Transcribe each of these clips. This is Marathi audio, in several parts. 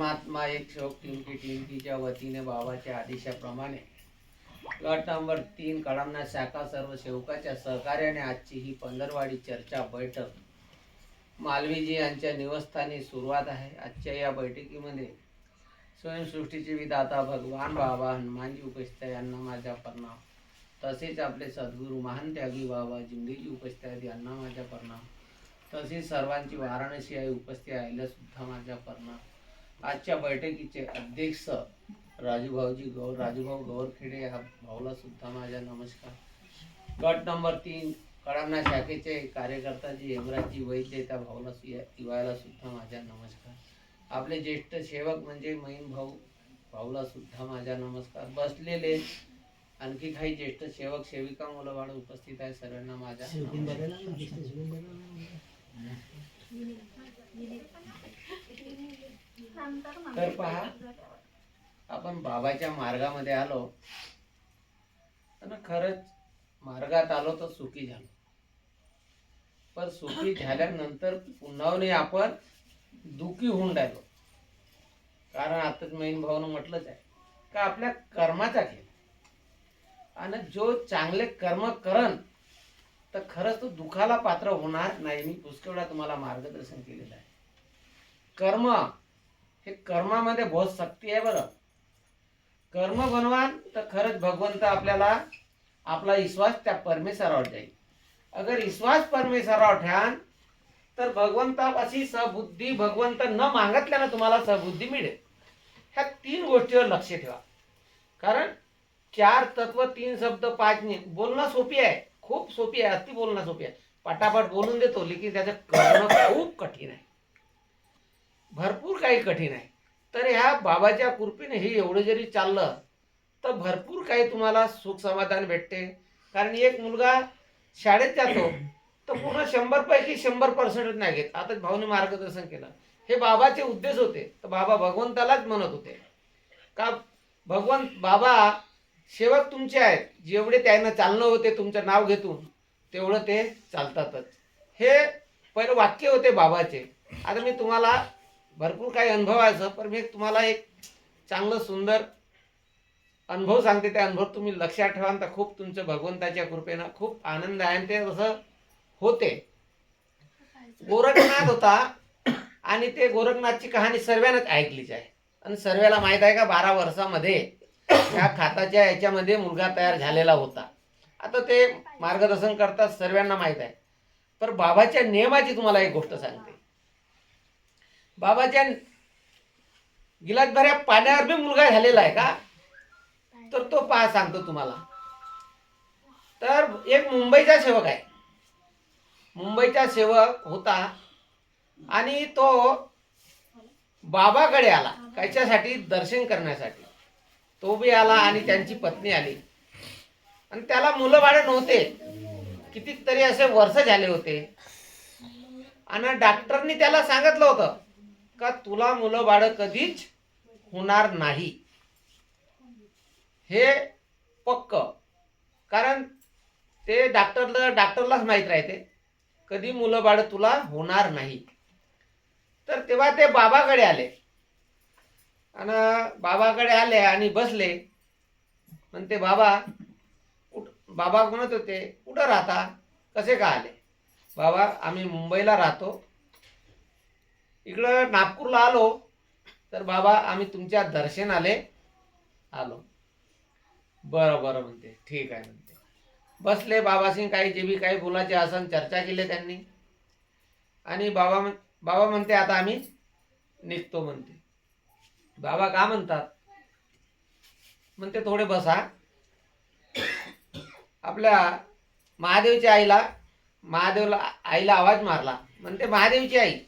परमात्मा एक शोक टिमकी टिमकीच्या वतीने बाबाच्या आदेशाप्रमाणे. गट नंबर तीन कडांना शाखा सर्व सेवकाच्या सहकार्याने आजची ही पंधरवाडी चर्चा बैठक. मालवीजी यांच्या निवस्थानी सुरुवात आहे. आजच्या या बैठकीमध्ये स्वयंसृष्टीचे विधाता भगवान बाबा हनुमानजी उपस्थित यांना माझा प्रणाम. तसेच आपले सद्गुरू महान त्यागी बाबा जिंदीजी उपस्थित यांना माझा प्रणाम. तसेच सर्वांची वाराणसी आहे उपस्थित आहे. सुद्धा माझा प्रणाम. आजच्या बैठकीचे अध्यक्ष राजूभाऊजी गौर राजूभाऊ गौरखेडे या भाऊला सुद्धा माझा नमस्कार. गट नंबर तीन कळमना शाखेचे कार्यकर्ता जी हेमराजजी वैद्य त्या भाऊला दिवायला सुद्धा माझा नमस्कार. आपले ज्येष्ठ सेवक म्हणजे मैन भाऊ भाऊला सुद्धा माझा नमस्कार. बसलेले आणखी काही ज्येष्ठ सेवक सेविका मुलं बाळ उपस्थित आहे सर्वांना माझा नमस्कार. तर पहा आपण बाबाच्या मार्गामध्ये आलो आणि खरंच मार्गात आलो तर सुखी झालो. पण सुखी झाल्यानंतर पुन्हा नाही आपण दुखी होऊन राहिलो. कारण आताच मैन भाऊनं म्हटलंच आहे का आपल्या कर्माचा खेळ. आणि जो चांगले कर्म करन तर खरंच तो दुखाला पात्र होणार नाही. मी पुष्कळदा तुम्हाला मार्गदर्शन केलेलं आहे. कर्म हे कर्मामध्ये बहुत शक्ती आहे बरं. कर्म बनवान तर खरंच भगवंत आपल्याला आपला विश्वास त्या परमेश्वरावर जाईल अगर विश्वास परमेश्वरावर ठ्यान तर भगवंतापाशी सबुद्धी भगवंत न मागतल्यानं तुम्हाला सबुद्धी मिळेल. ह्या तीन गोष्टीवर लक्ष ठेवा. कारण चार तत्व तीन शब्द पाच नि बोलणं सोपी आहे. खूप सोपी आहे अति बोलणं सोपी आहे. पटापट बोलून देतो लेकिन त्याचं करणं खूप कठीण आहे. भरपूर काही कठीण आहे. तर ह्या बाबाच्या कृपेने हे एवढं जरी चाललं तर भरपूर काही तुम्हाला सुख समाधान भेटते. कारण एक मुलगा शाळेत जातो तर पूर्ण शंभर पैकी शंभर पर्सेंट नाही घेत. आता भाऊने मार्गदर्शन केलं. हे बाबाचे उद्देश होते. तर बाबा भगवंतालाच म्हणत होते. का भगवंत बाबा सेवक तुमचे आहेत. जेवढे त्यांना चालणं होते तुमचं नाव घेतून तेवढं ते चालतातच. हे पहिलं वाक्य होते बाबाचे. आता मी तुम्हाला भरपूर काही अनुभव पण मी तुम्हाला एक चांगलं सुंदर अनुभव सांगते. त्या अनुभव तुम्ही लक्षात ठेवा तर खूप तुमचं भगवंताच्या कृपेनं खूप आनंद आहे आणि ते जसं होते. गोरखनाथ होता आणि ते गोरखनाथची कहाणी सर्वांनाच ऐकलीच आहे. आणि सर्वाला माहीत आहे का बारा वर्षामध्ये ह्या खाताच्या याच्यामध्ये मुलगा तयार झालेला होता. आता ते मार्गदर्शन करतात सर्वांना माहीत आहे. पर बाबाच्या नियमाची तुम्हाला एक गोष्ट सांगते. बाबाच्या गिलासभऱ्या पाण्यावर बी मुलगा झालेला आहे का? तर तो पहा सांगतो तुम्हाला. तर एक मुंबईचा सेवक आहे. मुंबईचा सेवक होता आणि तो बाबाकडे आला कायच्यासाठी दर्शन करण्यासाठी. तो बी आला आणि त्यांची पत्नी आली. आणि त्याला मुलं बाळ नव्हते. कितीतरी असे वर्ष झाले होते. आणि डॉक्टरनी त्याला सांगितलं होतं का तुला मुलं बाळ कधीच होणार नाही? हे पक्क. कारण ते डॉक्टरला डॉक्टरलाच माहीत राहते. कधी मुलं बाळ तुला होणार नाही. तर तेव्हा ते बाबाकडे आले. आणि बाबाकडे आले आणि बसले. म्हणते बाबा कुठ बाबा म्हणत होते कुठं राहता. कसे का आले? बाबा आम्ही मुंबईला राहतो. इकडं नागपूरला आलो तर बाबा आम्ही तुमच्या दर्शनाले आलो. बरं बरं म्हणते. ठीक आहे म्हणते. बसले बाबासिंग काही जे बी काही बोलायचे असन चर्चा केली त्यांनी. आणि बाबा म्हण बाबा म्हणते आता आम्ही निघतो म्हणते. बाबा का म्हणतात? म्हणते थोडे बसा आपल्या महादेवच्या आईला महादेवला आईला आवाज मारला. म्हणते महादेवची आई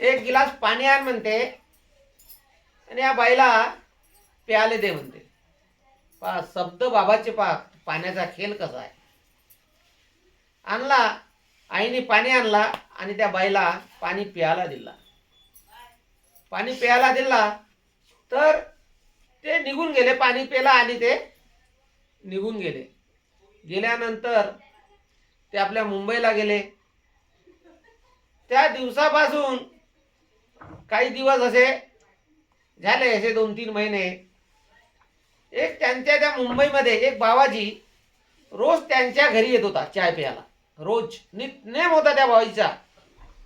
एक गिलास पाणी आण म्हणते. आणि या बाईला प्याले दे म्हणते. पा शब्द बाबाचे पा पाण्याचा खेळ कसा आहे. आणला आईने पाणी आणला आणि त्या बाईला पाणी प्यायला दिला. पाणी प्यायला दिला तर ते निघून गेले पाणी प्यायला आणि ते निघून गेले. गेल्यानंतर ते आपल्या मुंबईला गेले. त्या दिवसापासून काही दिवस असे झाले असे दोन तीन महिने. एक त्यांच्या त्या मुंबईमध्ये एक बाबाजी रोज त्यांच्या घरी येत होता चाय प्यायला. रोज. नितनेम होता त्या बाबाजीचा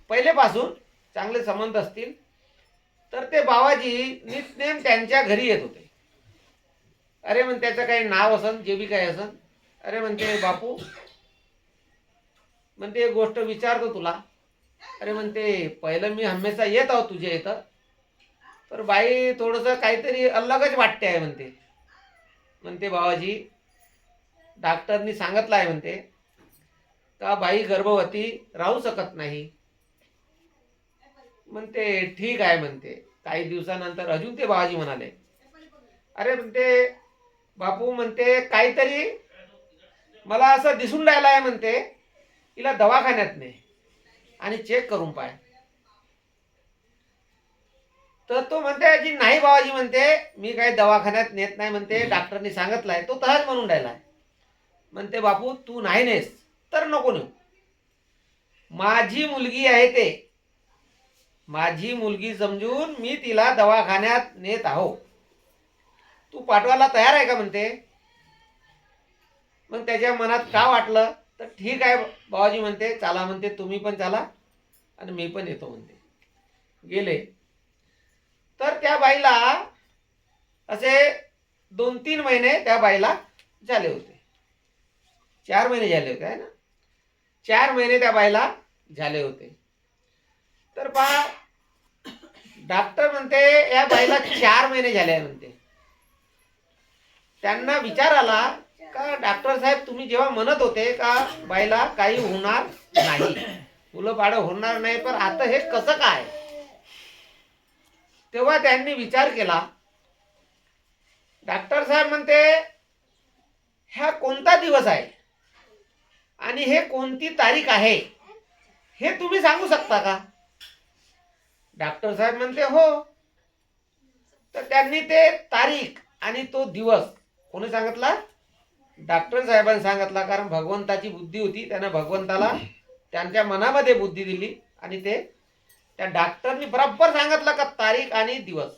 पहिलेपासून चांगले संबंध असतील. तर ते बाबाजी नितनेम त्यांच्या घरी येत होते. अरे म्हण त्याचं काही नाव असन जे बी काही असन. अरे म्हणते बापू म्हणते एक गोष्ट विचारतो तुला. अरे म्हणते पहिलं मी हमेशा येत आहो तुझ्या इथं. तर बाई थोडंसं काहीतरी अलगच वाटते आहे म्हणते. म्हणते बाबाजी डॉक्टरनी सांगितलं आहे म्हणते का बाई गर्भवती राहू शकत नाही. म्हणते ठीक आहे म्हणते. काही दिवसानंतर अजून ते बाबाजी म्हणाले. अरे म्हणते बापू म्हणते काहीतरी मला असं दिसून राहिलं आहे म्हणते तिला दवाखान्यात नाही आणि चेक करून पाय. तर तो म्हणते की नाही बाबाजी म्हणते मी काही दवाखान्यात नेत नाही म्हणते डॉक्टरनी सांगितलंय तो तहाच म्हणून राहिलाय म्हणते बापू तू नाही नेस तर नको नेऊ. माझी मुलगी आहे ते. माझी मुलगी समजून मी तिला दवाखान्यात नेत आहो. तू पाठवायला तयार आहे का? म्हणते. मग त्याच्या मनात का वाटलं? तर ठीक आहे बाबाजी म्हणते चला म्हणते तुम्ही पण चला आणि मी पण येतो म्हणते. गेले. तर त्या बाईला असे दोन तीन महिने त्या बाईला झाले होते. चार महिने झाले होते आहे ना? चार महिने त्या बाईला झाले होते. तर पहा डॉक्टर म्हणते या बाईला चार महिने झाले म्हणते. त्यांना विचार आला का डॉक्टर साहेब तुम्ही जेव्हा म्हणत होते का बाईला काही होणार नाही मुलं बाळ होणार नाही पण आता हे कसं काय? तेव्हा त्यांनी विचार केला. डॉक्टर साहेब म्हणते ह्या कोणता दिवस आहे? आणि हे कोणती तारीख आहे? हे तुम्ही सांगू शकता का? डॉक्टर साहेब म्हणते हो. तर त्यांनी ते तारीख आणि तो दिवस कोणी सांगितला? डॉक्टर साहेबांनी सांगितला कारण भगवंताची बुद्धी होती त्यानं भगवंताला त्यांच्या मनामध्ये बुद्धी दिली आणि ते त्या डॉक्टरनी बरोबर सांगितलं का तारीख आणि दिवस.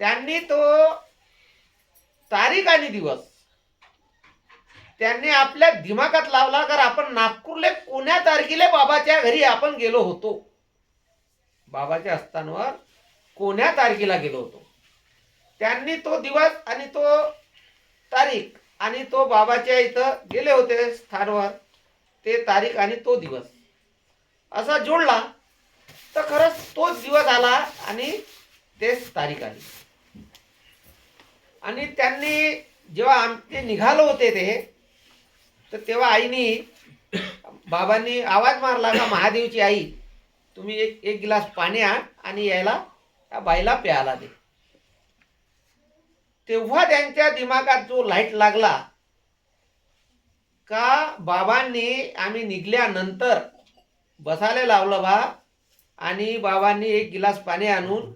त्यांनी तो तारीख आणि दिवस त्यांनी आपल्या दिमागात लावला कारण आपण नागपूरले कोण्या तारखेला बाबाच्या घरी आपण गेलो होतो? बाबाच्या स्थानावर कोण्या तारखेला गेलो होतो? त्यांनी तो दिवस आणि तो तारीख. आणि तो बाबाच्या इथं गेले होते स्थानवर. ते तारीख आणि तो दिवस. असा जोडला. तर खरंच तोच दिवस आला आणि तेच तारीख आली. आणि त्यांनी जेव्हा आमचे निघालो होते ते तर तेव्हा आईनी बाबांनी आवाज मारला का महादेवची आई तुम्ही एक एक गिलास पाणी आण आणि यायला त्या बाईला प्यायला दे. तेव्हा त्यांच्या दिमागात जो लाइट लागला का बाबांनी आम्ही निघल्यानंतर बसायला लावलं बा आणि बाबांनी एक गिलास पाणी आणून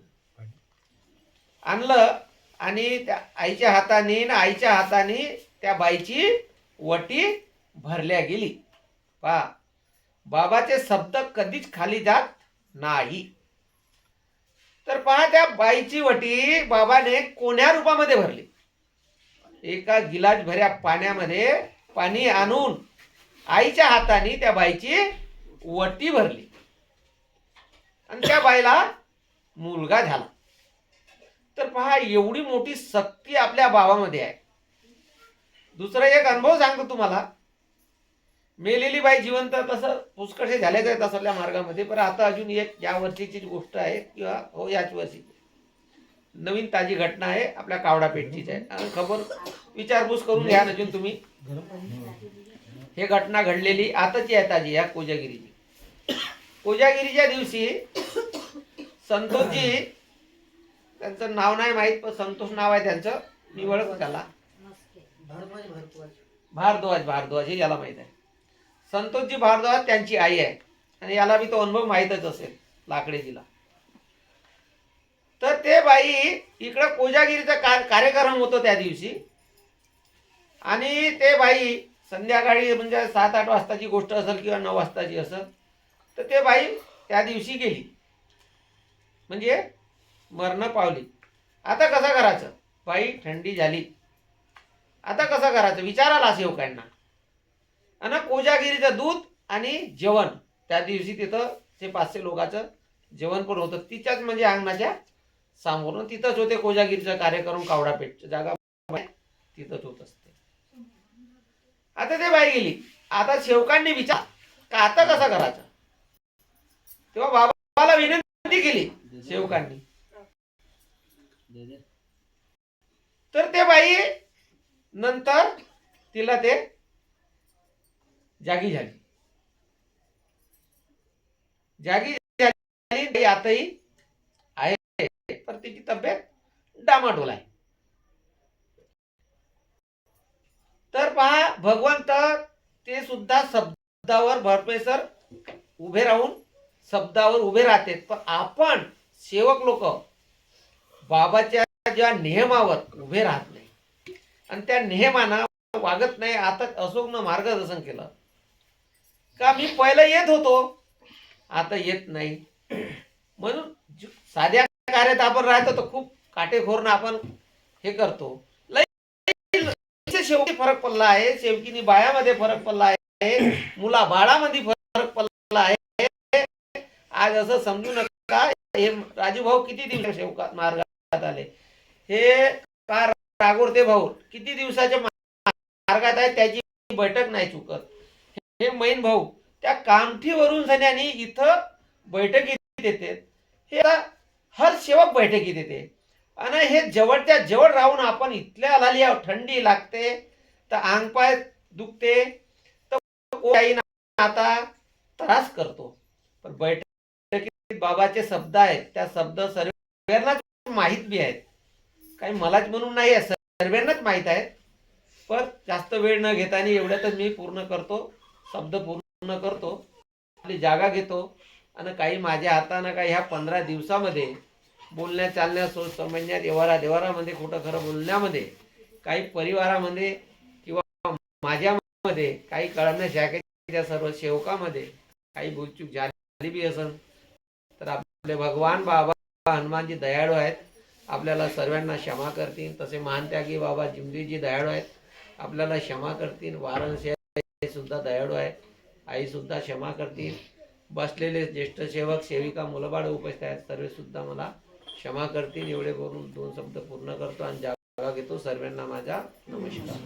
आणलं आणि त्या आईच्या हाताने ना आईच्या हाताने त्या बाईची वटी भरल्या गेली. पा बाबाचे शब्द कधीच खाली जात नाही. तर पहा त्या बाईची वटी बाबाने कोण्या रूपामध्ये भरली? एका गिलास भऱ्या पाण्यामध्ये पाणी आणून आईच्या हाताने त्या बाईची वटी भरली. आणि त्या बाईला मुलगा झाला. तर पहा एवढी मोठी शक्ती आपल्या बाबामध्ये आहे. दुसरा एक अनुभव सांगतो तुम्हाला. मेलेली बाई जिवंत तसं पुष्कळसे झालेच आहेत असल्या मार्गामध्ये? पण आता अजून एक या वर्षीची गोष्ट आहे किंवा हो याच वर्षी. नवीन ताजी घटना आहे आपल्या कावडा पेठचीच आहे. आणि खबर विचारपूस करून घ्या ना अजून तुम्ही. हे घटना घडलेली आताची आहे ताजी या कोजागिरीची. कोजागिरीच्या दिवशी संतोषजी त्यांचं नाव नाही माहीत पण संतोष नाव आहे त्यांचं. मी ओळखतो त्याला. भारद्वाज भारद्वाज. हे याला माहीत आहे. संतोषजी भारद्वाज त्यांची आई आहे. आणि याला बी तो अनुभव माहीतच असेल लाकडेजीला. तर ते बाई इकडं कोजागिरीचा का कार्यक्रम होतो त्या दिवशी. आणि ते बाई संध्याकाळी म्हणजे सात आठ वाजताची गोष्ट असेल किंवा नऊ वाजताची असेल तर ते बाई त्या दिवशी गेली. म्हणजे मरण पावली. आता कसं करायचं? बाई थंडी झाली. आता कसं करायचं? विचाराला सेवकांना आणि कोजागिरीचं दूध आणि जेवण. त्या दिवशी तिथं ते पाचशे लोकांचं जेवण पण होतं. तिच्याच म्हणजे अंगणाच्या सामोरून तिथंच होते कोजागिरीचा कार्यक्रम कावडा जागा तिथंच होत असते. आता ते बाई गेली. आता शेवकांनी विचार का आता कसं करायचं? तेव्हा बाबाला विनंती केली शेवकांनी. तर ते बाई नंतर तिला ते जागी झाली. जागी झाली आताही आहे. तर तिची तब्येत डामाडोल आहे. तर पहा भगवंत ते सुद्धा शब्दावर भरपेसर उभे राहून शब्दावर उभे राहते. पण आपण सेवक लोक बाबाच्या ज्या नियमावर उभे राहत नाही. आणि त्या नियमानं वागत नाही. आता अशोकनं मार्गदर्शन केलं. का मी पहिला येत होतो? आता येत नाही. म्हणून साध्या कार्यात आपण राहतो तर खूप काटेखोरनं आपण हे करतो. लई शेवटी फरक पडला आहे. शेवकीनी बायामध्ये फरक पडला आहे. मुला बाळामध्ये फरक पडला आहे. आज असं समजू नका. हे राजू भाऊ किती दिवस शेवकात मार्गात आले? हे का रागोरते भाऊ? किती दिवसाच्या मार्गात आहे? त्याची बैठक नाही चुकत. हे मैन भाऊ त्या कामठीवरून सन्यानी इथं बैठकीत येते हे हर सेवक बैठकीत येते आणि हे जवळच्या जवळ राहून आपण इथल्या आलेली आहोत थंडी लागते तर अंगपाय दुखते तर आता त्रास करतो. पण बैठकीत बाबाचे शब्द आहेत त्या शब्द सर्वांनाच माहीत बी आहेत. काही मलाच म्हणून नाही आहे सर्वांनाच माहीत आहेत. पण जास्त वेळ न घेताना एवढ्यातच मी पूर्ण करतो. शब्द पूर्ण करतो आपली जागा घेतो आणि काही माझ्या हातानं काही ह्या पंधरा दिवसामध्ये बोलण्या चालण्या सोच समजण्यात व्यवहारा देवारामध्ये खोटं खरं बोलण्यामध्ये काही परिवारामध्ये किंवा माझ्यामध्ये काही कळण्या शाखेच्या सर्व सेवकामध्ये काही भूलचूक झाली बी असन तर आपले भगवान बाबा हनुमानजी दयाळू आहेत. आपल्याला सर्वांना क्षमा करतील. तसे महानत्यागी बाबा जिमदीजी दयाळू आहेत. आपल्याला क्षमा करतील. वाराणसी सुद्धा दयाळू आहे. आई सुद्धा क्षमा करतील. बसलेले ज्येष्ठ सेवक सेविका मुलबाळ उपस्थित आहेत. सर्व सुद्धा मला क्षमा करतील. एवढे बोलून दोन शब्द पूर्ण करतो आणि जागा घेतो. सर्वांना माझा नमस्कार.